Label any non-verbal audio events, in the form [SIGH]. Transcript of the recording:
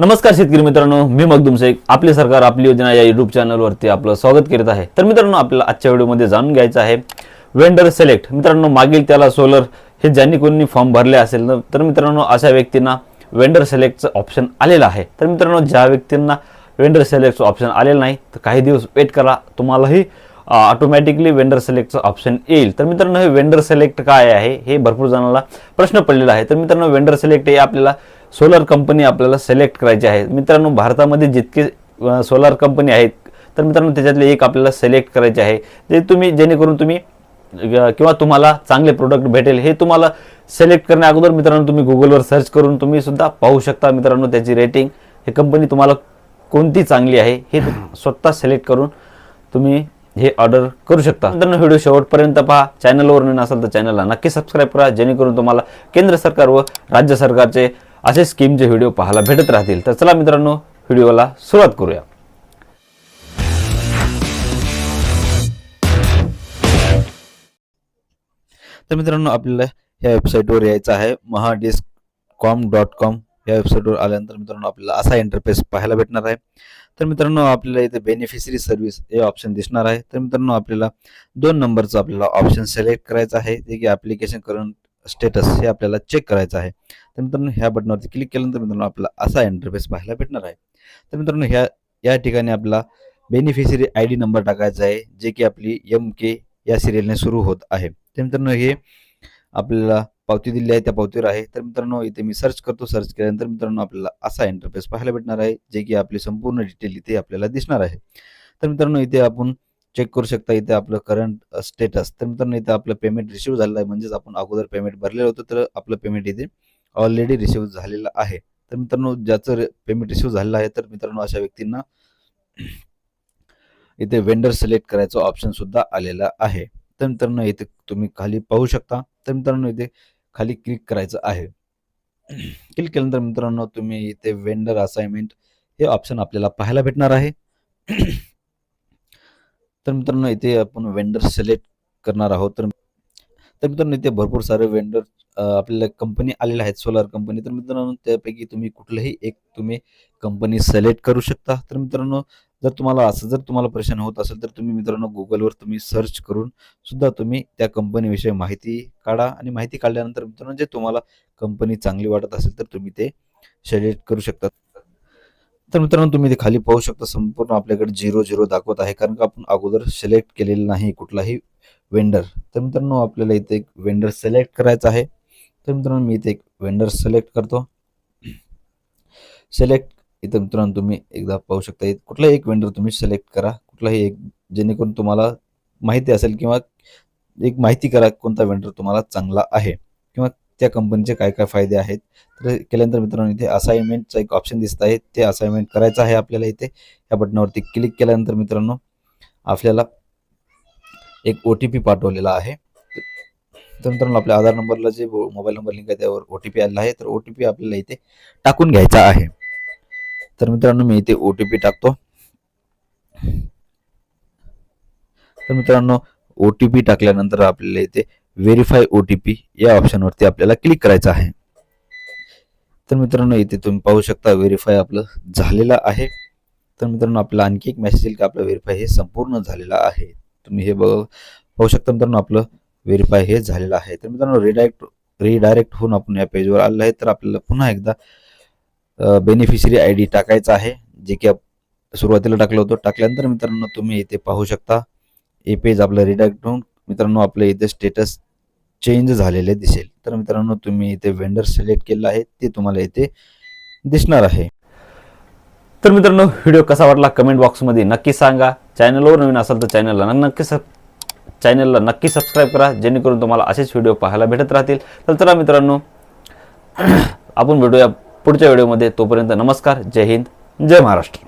नमस्कार शेतकरी मित्रांनो मी मगदुम शेख आपले सरकार आपली योजना या युट्यूब चॅनलवरती आपलं स्वागत करीत आहे. तर मित्रांनो आपल्याला आजच्या व्हिडिओमध्ये जाणून घ्यायचं आहे वेंडर सिलेक्ट मित्रांनो मागील त्याला सोलर हे ज्यांनी कोणी फॉर्म भरले असेल ना, तर मित्रांनो अशा व्यक्तींना वेंडर सिलेक्टचं ऑप्शन आलेलं आहे. तर मित्रांनो ज्या व्यक्तींना वेंडर सिलेक्टचं ऑप्शन आलेलं नाही तर काही दिवस वेट करा तुम्हालाही ऑटोमॅटिकली वेंडर सिलेक्टचं ऑप्शन येईल. तर मित्रांनो हे वेंडर सिलेक्ट काय आहे हे भरपूर जणांना प्रश्न पडलेला आहे. तर मित्रांनो वेंडर सिलेक्ट हे आपल्याला सोलर कंपनी आपल्याला सिलेक्ट करायची आहे. मित्रांनो भारतामध्ये जितके सोलार कंपनी आहेत तर मित्रांनो त्याच्यातले एक आपल्याला सिलेक्ट करायचे आहे. जे तुम्ही जेणेकरून तुम्ही किंवा तुम्हाला चांगले प्रोडक्ट भेटेल हे तुम्हाला सिलेक्ट करण्या अगोदर मित्रांनो तुम्ही गुगलवर सर्च करून तुम्ही सुद्धा पाहू शकता मित्रांनो त्याची रेटिंग हे कंपनी तुम्हाला कोणती चांगली आहे हे स्वतः सिलेक्ट करून तुम्ही हे ऑर्डर करू शकता. मित्रांनो व्हिडिओ शेवटपर्यंत पहा. चॅनलवर नवीन असाल तर चॅनलला नक्की सबस्क्राईब करा जेणेकरून तुम्हाला केंद्र सरकार व राज्य सरकारचे असे स्कीमचे व्हिडिओ पाहायला भेटत राहतील. तर चला मित्रांनो व्हिडिओला सुरुवात करूया. तर मित्रांनो आपल्याला या वेबसाईटवर यायचं आहे. महाडिस्क कॉम डॉट कॉम या वेबसाईटवर आल्यानंतर मित्रांनो आपल्याला असा इंटरफेस पाहायला भेटणार आहे. तर मित्रांनो आपल्याला इथे बेनिफिशरी सर्व्हिस हे ऑप्शन दिसणार आहे. तर मित्रांनो आपल्याला दोन नंबरचं आपल्याला ऑप्शन सिलेक्ट करायचं आहे. जे की ॲप्लिकेशन करून स्टेटस हे आपल्याला चेक करायचं आहे. तर मित्रांनो ह्या बटनावरती क्लिक केल्यानंतर मित्रांनो आपल्याला असा इंटरफेस पाहायला भेटणार आहे. तर मित्रांनो ह्या या ठिकाणी आपला बेनिफिशरी आय डी नंबर टाकायचा आहे जे की आपली एम के या सिरियलने सुरू होत आहे. तर मित्रांनो हे आपल्याला पावती दिली आहे त्या पावतीवर आहे. तर मित्रांनो इथे मी सर्च करतो. सर्च केल्यानंतर मित्रांनो आपल्याला असा इंटरफेस पाहायला भेटणार आहे जे की आपली संपूर्ण डिटेल इथे आपल्याला दिसणार आहे. तर मित्रांनो इथे आपण चेक करू शकता इथे आपलं करंट स्टेटस तर मित्रांनो इथे आपलं पेमेंट रिसिव्ह झालेलं आहे. म्हणजेच आपण अगोदर पेमेंट भरलेलं होतं तर आपलं पेमेंट इथे ऑलरेडी रिसिव्ह झालेलं आहे. तर मित्रांनो ज्याचं पेमेंट रिसिव्ह झालेलं आहे तर मित्रांनो अशा व्यक्तींना इथे वेंडर सिलेक्ट करायचं ऑप्शन सुद्धा आलेला आहे. तर मित्रांनो इथे तुम्ही खाली पाहू शकता. तर मित्रांनो इथे खाली क्लिक करायचं आहे. क्लिक केल्यानंतर मित्रांनो तुम्ही इथे वेंडर असाइनमेंट हे ऑप्शन आपल्याला पाहायला भेटणार आहे. तर मित्रांनो इथे आपण वेंडर सिलेक्ट करणार आहोत. तर तर मित्रांनो इथे भरपूर सारे वेंडर आपल्याला कंपनी आलेल्या आहेत सोलार कंपनी तर मित्रांनो त्यापैकी तुम्ही कुठलंही एक तुम्ही कंपनी सिलेक्ट करू शकता. तर मित्रांनो जर तुम्हाला असं जर तुम्हाला प्रश्न होत असेल तर तुम्ही मित्रांनो गुगलवर तुम्ही सर्च करून सुद्धा तुम्ही त्या कंपनीविषयी माहिती काढा. आणि माहिती काढल्यानंतर मित्रांनो जे तुम्हाला कंपनी चांगली वाटत असेल तर तुम्ही ते सिलेक्ट करू शकता. तर मित्रांनो तुम्ही ते खाली पाहू शकता संपूर्ण आपल्याकडे झिरो झिरो दाखवत आहे कारण का आपण अगोदर सिलेक्ट केलेलं नाही कुठलाही वेंडर तर मित्रांनो आपल्याला इथे एक वेंडर सिलेक्ट करायचा आहे. तर मित्रांनो मी इथे एक वेंडर सिलेक्ट करतो. सिलेक्ट इथं मित्रांनो तुम्ही एकदा पाहू शकता इथं कुठलाही एक वेंडर तुम्ही सिलेक्ट करा. कुठलाही एक जेणेकरून तुम्हाला माहिती असेल किंवा एक माहिती करा कोणता वेंडर तुम्हाला चांगला आहे किंवा त्या कंपनीचे काय काय फायदे आहेत? तर केल्यानंतर मित्रांनो इथे असाइनमेंटचं एक ऑप्शन दिसत आहे. ते असाइनमेंट करायचं आहे आपल्याला इथे. या बटनावरती क्लिक केल्यानंतर मित्रांनो आपल्याला एक ओ टी पी पाठवलेला आहे. तर मित्रांनो आपल्या आधार नंबरला जे मोबाईल नंबर लिंक आहे त्यावर ओ टी पी आलेला आहे. तर ओ टी पी आपल्याला इथे टाकून घ्यायचा आहे. तर मित्रांनो मी इथे ओ टी पी टाकतो. तर मित्रांनो ओ टी पी टाकल्यानंतर आपल्याला इथे व्हेरीफाय ओ टी पी या ऑप्शनवरती आपल्याला क्लिक करायचं आहे. तर मित्रांनो इथे तुम्ही पाहू शकता व्हेरीफाय आपलं झालेलं आहे. तर मित्रांनो आपला आणखी एक मेसेज येईल की आपलं व्हेरीफाय हे संपूर्ण झालेलं आहे. तुम्ही हे बघ पाहू शकता मित्रांनो आपलं व्हेरीफाय हे झालेलं आहे. तर मित्रांनो रिडायरेक्ट रिडायरेक्ट होऊन आपण या पेजवर आलेलं आहे. तर आपल्याला पुन्हा एकदा बेनिफिशरी आय डी टाकायचा आहे जे की आप- सुरुवातीला टाकलं होतं. टाकल्यानंतर मित्रांनो तुम्ही इथे पाहू शकता हे पेज आपलं रिडायरेक्ट होऊन मित्रांनो आपलं इथे स्टेटस चेंज झालेले दिसेल. तर मित्रांनो तुम्ही इथे वेंडर सिलेक्ट केलं आहे ते तुम्हाला इथे दिसणार आहे. तर मित्रांनो व्हिडिओ कसा वाटला कमेंट बॉक्समध्ये नक्की सांगा. चॅनलवर नवीन असाल तर चॅनलला नक्की सब चॅनलला नक्की सबस्क्राईब करा जेणेकरून तुम्हाला असेच व्हिडिओ पाहायला भेटत राहतील. तर चला मित्रांनो [CLEARS THROAT] आपण भेटूया पुढच्या व्हिडिओमध्ये तोपर्यंत नमस्कार. जय हिंद. जय महाराष्ट्र.